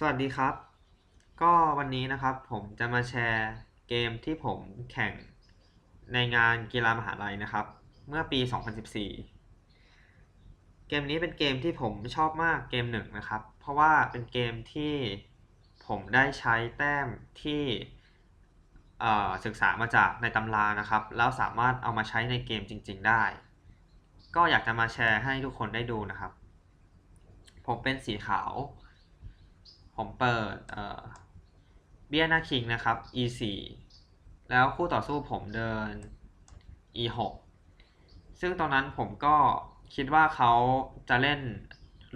สวัสดีครับ ก็วันนี้นะครับผมจะมาแชร์เกมที่ผมแข่งในงานกีฬามหาลัยนะครับ เมื่อปี 2014 เกมนี้เป็นเกมที่ผมชอบมากเกมหนึ่งนะครับ เพราะว่าเป็นเกมที่ผมได้ใช้แต้มที่ศึกษามาจากในตำรานะครับ แล้วสามารถเอามาใช้ในเกมจริง ๆ ได้ ก็อยากจะมาแชร์ให้ทุกคนได้ดูนะครับ ผมเป็นสีขาว ผมเปิดเบี้ยหน้าคิงนะครับ e 4 แล้วคู่ต่อสู้ผมเดิน e 6 ซึ่งตอนนั้นผมก็คิดว่าเขาจะเล่น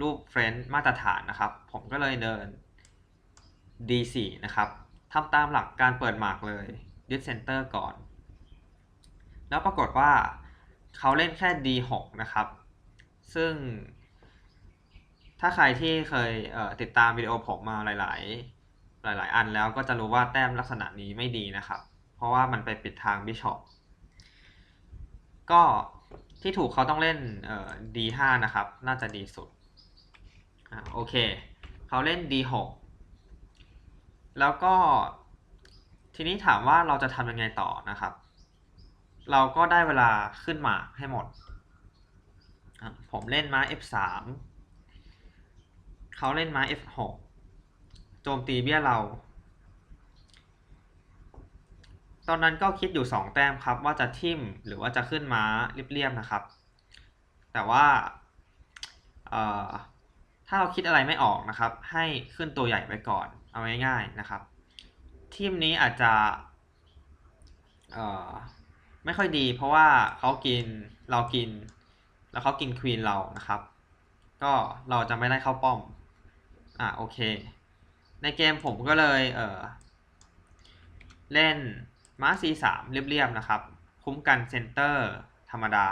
รูปเฟรนด์มาตรฐานนะครับ ผมก็เลยเดิน d 4 นะครับทำตามหลักการเปิดหมากเลยยึดเซนเตอร์ก่อน แล้วปรากฏว่าเขาเล่นแค่ d 6 นะครับ ซึ่ง ถ้าใครที่เคยเติดตามวิดีโอผมมาหลาย ๆ หลาย ๆ อันแล้วก็จะรู้ว่าแต้มลักษณะนี้ไม่ดีนะครับ เพราะว่ามันไปปิดทางบิชอปก็ที่ถูกเขาต้องเล่นเอ่อ D5 นะครับ น่าจะดีสุดอ่าโอเค เขาเล่น D6 แล้วก็ทีนี้ถามว่าเราจะทำยังไงต่อนะครับ เราก็ได้เวลาขึ้นหมากให้หมด ผมเล่นม้า F3 เขาเล่นม้า F6 โจมตีเบี้ยเรา ตอนนั้นก็คิดอยู่ 2 แต้มครับ ว่าจะทิ่มหรือว่าจะขึ้นม้าเรียบๆนะครับ แต่ว่าถ้าเราคิดอะไรไม่ออกนะครับ ให้ขึ้นตัวใหญ่ไว้ก่อน เอาง่ายๆนะครับ ทีมนี้อาจจะไม่ค่อยดีเพราะว่าเขากินเรากิน แล้วเขากินควีนเรานะครับ ก็เราจะไม่ได้เข้าป้อม อะโอเค ในเกมผมก็เลยเออเล่นม้า c3 เรียบๆนะครับ คุ้มกันเซนเตอร์ธรรมดา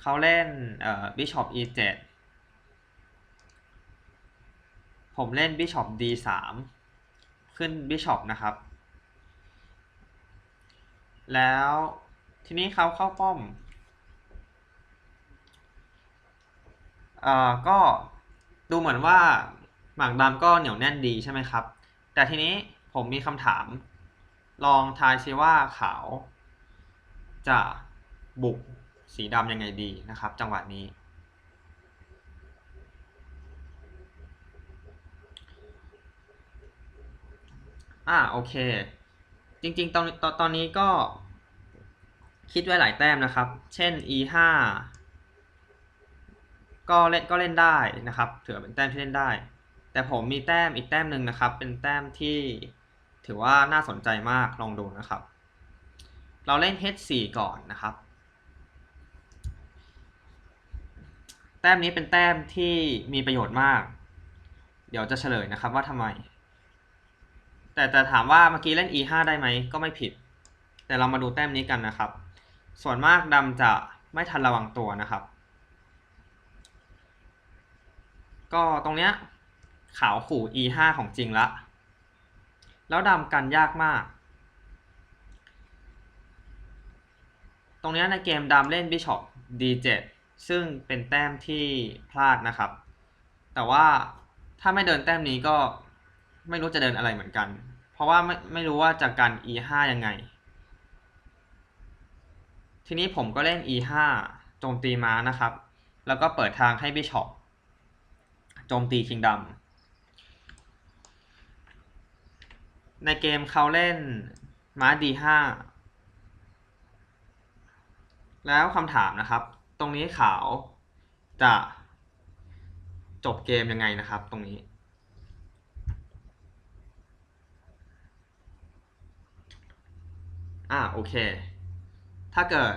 เขาเล่นเอ่อบิชอป e7 ผมเล่นบิชอป d3 ขึ้นบิชอปนะครับ แล้วทีนี้เขาเข้าป้อมเอ่อก็ ดูเหมือนว่าหมากดำก็เหนียวแน่นดีใช่ไหมครับ แต่ทีนี้ผมมีคำถาม ลองทายซิว่าขาว จะบุกสีดำยังไงดีนะครับ จังหวะนี้ อ่าโอเค จริงๆ ตอนตอนนี้ก็คิดไว้หลายแต้มนะครับ เช่น e 5 ก็เล่นก็เล่นได้นะครับถือเป็นแต้มที่เล่นได้ แต่ผมมีแต้มอีกแต้มหนึ่งนะครับ เป็นแต้มที่ถือว่าน่าสนใจมากลองดูนะครับ เราเล่น h4 ก่อนนะครับ แต้มนี้เป็นแต้มที่มีประโยชน์มาก เดี๋ยวจะเฉลยนะครับว่าทำไม แต่แต่ถามว่าเมื่อกี้เล่น e5 ได้ไหมก็ไม่ผิด แต่เรามาดูแต้มนี้กันนะครับ ส่วนมากดำจะไม่ทันระวังตัวนะครับ ก็ตรงเนี้ยขาวขู่ e 5ของจริงละ แล้วดำกันยากมาก ตรงนี้ในเกมดำเล่น Bishop D7 ซึ่งเป็นแต้มที่พลาดนะครับ แต่ว่าถ้าไม่เดินแต้มนี้ก็ไม่รู้จะเดินอะไรเหมือนกัน เพราะว่าไม่ไม่รู้ว่าจะกัน E5 ยังไง ทีนี้ผมก็เล่น E5 โจมตีม้านะครับ แล้วก็เปิดทางให้ Bishop โจมตีคิงดัมในเกมเขาเล่นม้า d5 แล้วคำถามนะครับ ตรงนี้ขาวจะจบเกมยังไงนะครับ ตรงนี้ อ่าโอเค ถ้าเกิด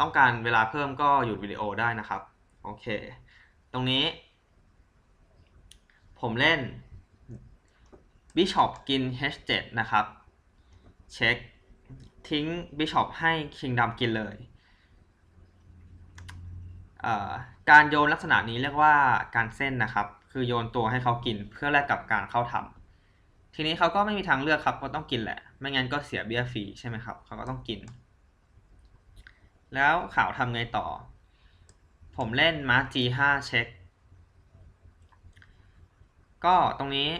ต้องการเวลาเพิ่มก็หยุดวิดีโอได้นะครับ โอเค ตรงนี้ ผมเล่น Bishop กิน H7 นะครับ เช็ค ทิ้ง Bishop ให้คิงดำกินเลยการโยนลักษณะนี้เรียกว่าการเส้นนะครับ คือโยนตัวให้เขากินเพื่อแลกกับการเข้าทำทีนี้เขาก็ไม่มีทางเลือกครับ ก็ต้องกินแหละ ไม่งั้นก็เสียเบี้ยฟรีใช่ไหมครับ เขาก็ต้องกิน แล้วข่าวทำไงต่อ ผมเล่นม้า G5 เช็ค ก็ตรงนี้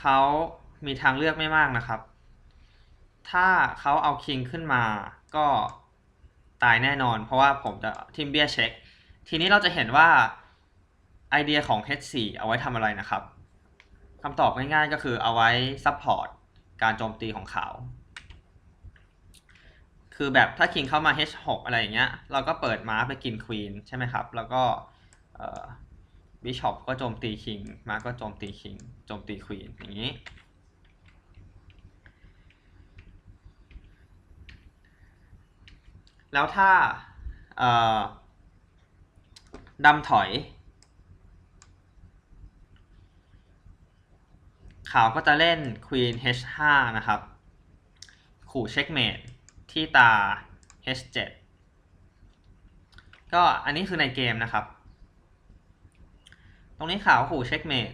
เขามีทางเลือกไม่มากนะครับ ถ้าเขาเอาคิงขึ้นมาก็ตายแน่นอน เพราะว่าผมจะทิมเบียเช็ค ทีนี้เราจะเห็นว่าไอเดียของ H4 เอาไว้ทำอะไรนะครับคำตอบง่ายๆก็คือเอาไว้ซัพพอร์ตการโจมตีของเขาคือแบบถ้าคิงเข้ามา H6 อะไรอย่างเงี้ย เราก็เปิดม้าไปกินควีนใช่ไหมครับ แล้วก็ บิชอปก็โจมตีคิงมาก็โจมตีคิงโจมตีควีนอย่างนี้ แล้วถ้าดำถอย ขาวก็จะเล่น Queen H5 นะครับ ขู่เช็คเมดที่ตา H7 ก็อันนี้คือในเกมนะครับ ตรงนี้ขาวขู่เช็คเมด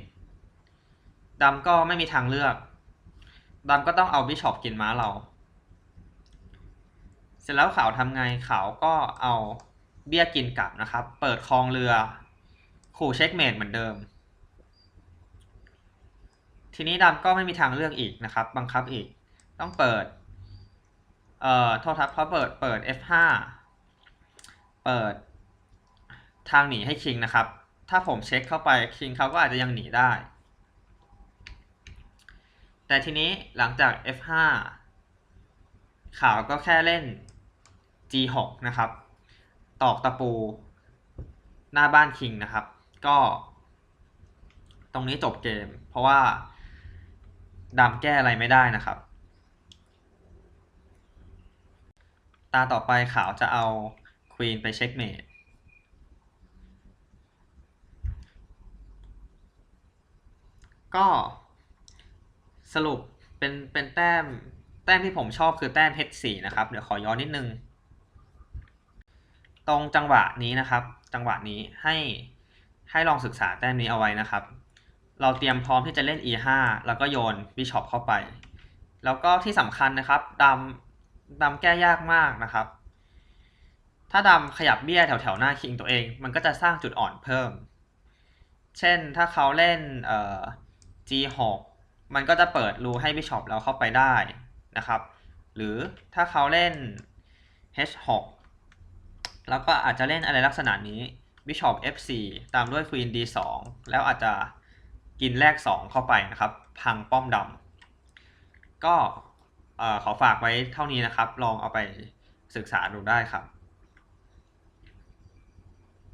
ดำก็ไม่มีทางเลือกดำก็ต้องเอาบิชอปกินม้าเรา เสร็จแล้วขาวทำไงขาวก็เอาเบี้ยกินกลับนะครับ เปิดคลองเรือ ขู่เช็คเมดเหมือนเดิม ทีนี้ดำก็ไม่มีทางเลือกอีกนะครับ บังคับอีก ต้องเปิด เอ่อโทษครับเพราะเปิดเปิด F5 เปิดทางหนีให้คิงนะครับ ถ้าผมเช็คเข้าไปคิงเขาก็อาจจะยังหนีได้ แต่ทีนี้หลังจาก F5 ขาวก็แค่เล่น G6 นะครับ ตอกตะปูหน้าบ้านคิงนะครับ ก็ ตรงนี้จบเกม เพราะว่าดำแก้อะไรไม่ได้นะครับ ตาต่อไปขาวจะเอาควีนไปเช็คเมด ก็สรุปเป็นเป็นแต้มแต้มที่ผมชอบคือแต้ม H4 นะครับ เดี๋ยวขอย้อนนิดนึง ตรงจังหวะนี้นะครับ จังหวะนี้ให้ให้ลองศึกษาแต้มนี้เอาไว้นะครับ เราเตรียมพร้อมที่จะเล่น e5 แล้วก็โยนบิชอปเข้าไป แล้วก็ที่สำคัญนะครับดำดำแก้ยากมากนะครับ ถ้าดำขยับเบี้ยแถวแถวหน้าคิงตัวเอง มันก็จะสร้างจุดอ่อนเพิ่ม เช่นถ้าเขาเล่นเอ่อ G6 มันก็จะเปิดรูให้บิชอปเราเข้าไปได้นะครับ หรือถ้าเขาเล่น H6 แล้วก็อาจจะเล่นอะไรลักษณะนี้ Bishop F4 ตามด้วย Queen D2 แล้วอาจจะกินแรก 2 เข้าไปนะครับ พังป้อมดำก็ขอฝากไว้เท่านี้นะครับ ลองเอาไปศึกษาดูได้ครับ